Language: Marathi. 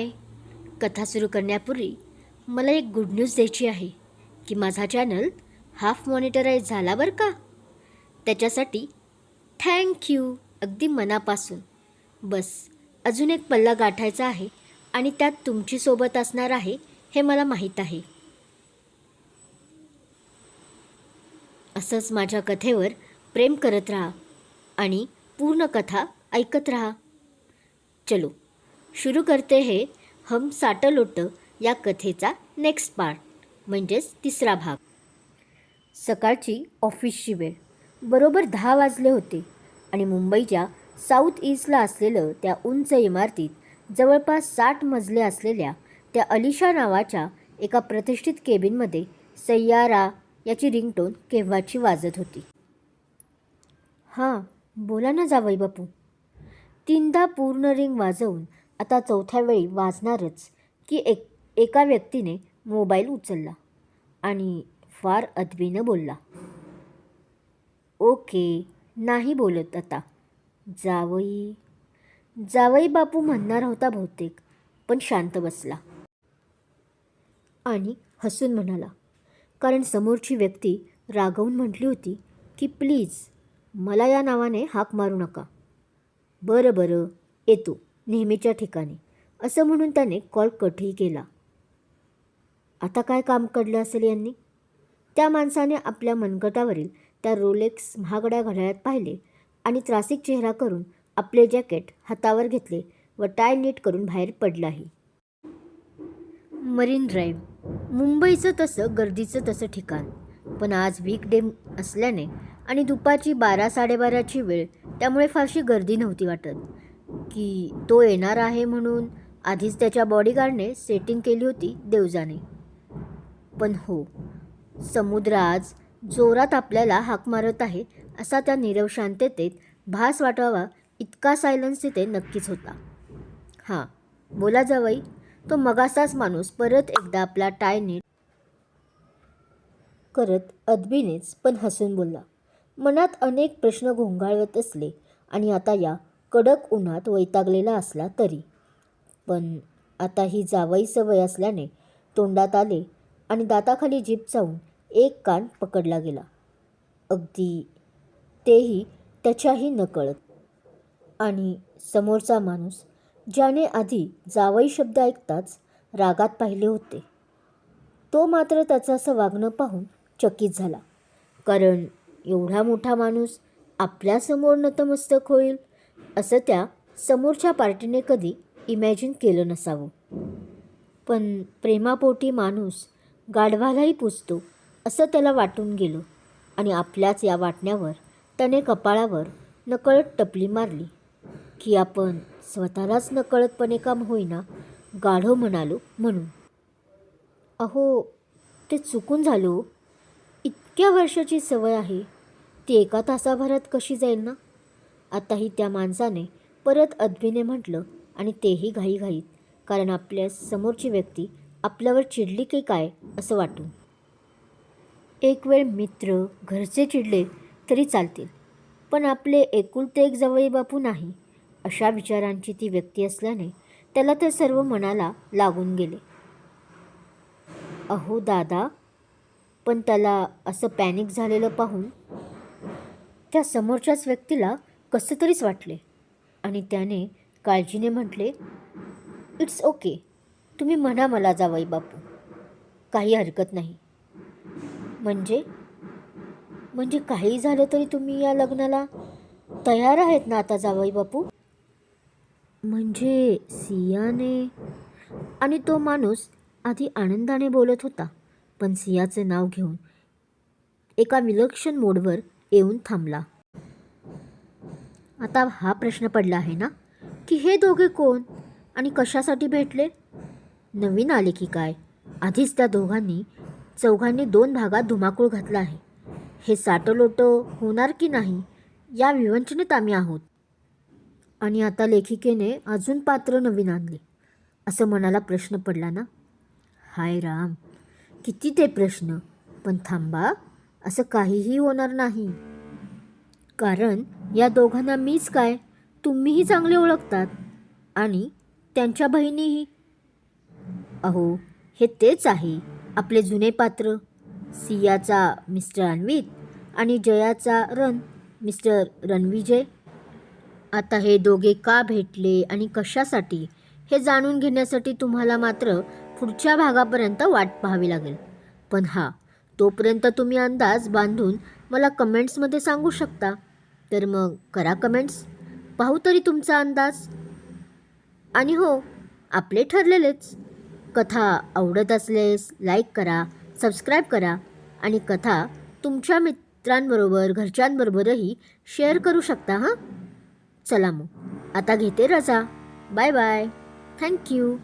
हाय कथा सुरू करण्यापूर्वी मला एक गुड न्यूज द्यायची आहे की माझा चॅनल हाफ मॉनिटराईज झाला बरं का? त्याच्यासाठी थँक्यू अगदी मनापासून. बस अजून एक पल्ला गाठायचा आहे आणि त्यात तुमची सोबत असणार आहे हे मला माहीत आहे. असंच माझ्या कथेवर प्रेम करत राहा आणि पूर्ण कथा ऐकत राहा. चलो सुरू करते हे हम साटलोट या कथेचा नेक्स्ट पार्ट म्हणजेच तिसरा भाग. सकाळची ऑफिसची वेळ. बरोबर दहा वाजले होते आणि मुंबईच्या साऊथ ईस्टला असलेलं त्या उंच इमारतीत जवळपास साठ मजले असलेल्या त्या अलिशा नावाच्या एका प्रतिष्ठित केबिनमध्ये सय्यारा याची रिंगटोन केव्हाची वाजत होती? हां बोला ना जावई बापू. तीनदा पूर्ण रिंग वाजवून आता चौथ्या वेळी वाजणारच की एक एका व्यक्तीने मोबाईल उचलला आणि फार अदबीनं बोलला. ओके नाही बोलत आता. जावई. जावई बापू म्हणणार होता बहुतेक पण शांत बसला. आणि हसून म्हणाला. कारण समोरची व्यक्ती रागवून म्हटली होती की प्लीज मला या नावाने हाक मारू नका. बरं बरं येतो. नेहमीच्या ठिकाणी. असं म्हणून त्याने कॉल कटही केला. आता काय काम काढलं असेल यांनी? त्या माणसाने आपल्या मनगटावरील त्या रोलेक्स महागड्या घड्याळात पाहिले आणि त्रासिक चेहरा करून आपले जॅकेट हातावर घेतले व टाय नीट करून बाहेर पडलाही. Marine drive. मुंबईचं तसं गर्दीचं तसं ठिकाण. पण आज वीक डे असल्याने आणि दुपारची बारा साडेबाराची वेळ त्यामुळे फारशी गर्दी नव्हती वाटत. की तो येणार आहे म्हणून आधीच त्याच्या बॉडीगार्डने सेटिंग केली होती देवजाने. पण हो समुद्र आज जोरात आपल्याला हाक मारत आहे असा त्या नीरव शांततेत भास वाटावा इतका सायलन्स तिथे नक्कीच होता. हां बोला जावई तो मगासाच माणूस परत एकदा आपला टाय नीट करत अदबीनेच पण हसून बोलला. मनात अनेक प्रश्न घोंगाळत असले आणि आता या कडक उन्हात वैतागलेला असला तरी. पण आता ही जावई सवय असल्याने तोंडात आले आणि दाताखाली जीभ जाऊन एक कान पकडला गेला. अगदी तेही त्याच्याही नकळत. आणि समोरचा माणूस ज्याने आधी जावई शब्द ऐकताच रागात पाहिले होते तो मात्र त्याचं असं वागणं पाहून चकित झाला. कारण एवढा मोठा माणूस आपल्यासमोर नतमस्तक होईल असं त्या समोरच्या पार्टीने कधी इमॅजिन केलं नसावं. पण प्रेमापोटी माणूस गाढवालाही पुजतो असं त्याला वाटून गेलं आणि आपल्याच या वाटण्यावर त्याने कपाळावर नकळत टपली मारली. की आपण स्वतःलाच नकळतपणे काम होईना गाढव म्हणालो म्हणून. अहो ते चुकून झालो हो. इतक्या वर्षाची सवय आहे. ती एका तासाभरात कशी जाईल ना? आताही त्या माणसाने परत अदबीने म्हटलं आणि तेही घाईघाईत कारण आपल्या समोरची व्यक्ती आपल्यावर चिडली की काय असं वाटून. एक वेळ मित्र घरचे चिडले तरी चालतील पण आपले एकुलते एक जवळी बापू नाही अशा विचारांची ती व्यक्ती असल्याने त्याला तर सर्व मनाला लागून गेले. अहो दादा पण त्याला असं पॅनिक झालेलं पाहून त्या समोरच्याच व्यक्तीला कसं तरीच वाटले. आणि त्याने काळजीने म्हटले इट्स ओके. तुम्ही म्हणा मला जावई बापू. काही हरकत नाही. म्हणजे? म्हणजे काही झालं तरी तुम्ही या लग्नाला तयार आहेत ना आता जावई बापू? म्हणजे सियाने आणि तो माणूस आधी आनंदाने बोलत होता पण सियाचे नाव घेऊन एका विलक्षण मोडवर येऊन थांबला. आता हा प्रश्न पडला आहे ना की हे दोघे कोण आणि कशासाठी भेटले? नवीन आले की काय? आधीच त्या दोघांनी चौघांनी दोन भागात धुमाकूळ घातला आहे. हे साटलोटं होणार की नाही या विवंचनेत आम्ही आहोत. आणि आता लेखिकेने अजून पात्र नवीन आणले. असं मनाला प्रश्न पडला ना? हाय राम किती ते प्रश्न. पण थांबा असं काहीही होणार नाही. कारण या दोघांना मीच काय? तुम्हीही चांगले ओळखतात. आणि त्यांच्या बहिणीही. अहो हे तेच आहे आपले जुने पात्र. सियाचा मिस्टर अन्वित आणि जयाचा रन मिस्टर रणविजय. आता हे दोघे का भेटले आणि कशासाठी हे जाणून घेण्यासाठी तुम्हाला मात्र पुढच्या भागापर्यंत वाट पाहावी लागेल. पण हा तोपर्यंत तुम्ही अंदाज बांधून मला कमेंट्समध्ये सांगू शकता. तर मग करा कमेंट्स पाहू तरी तुमचा अंदाज. आणि हो आपले ठरलेलेच. कथा आवडत असल्यास लाईक करा सबस्क्राईब करा आणि कथा तुमच्या मित्रांबरोबर घरच्यांबरोबरही शेअर करू शकता हां? चला मग. आता घेते रजा. Bye bye thank you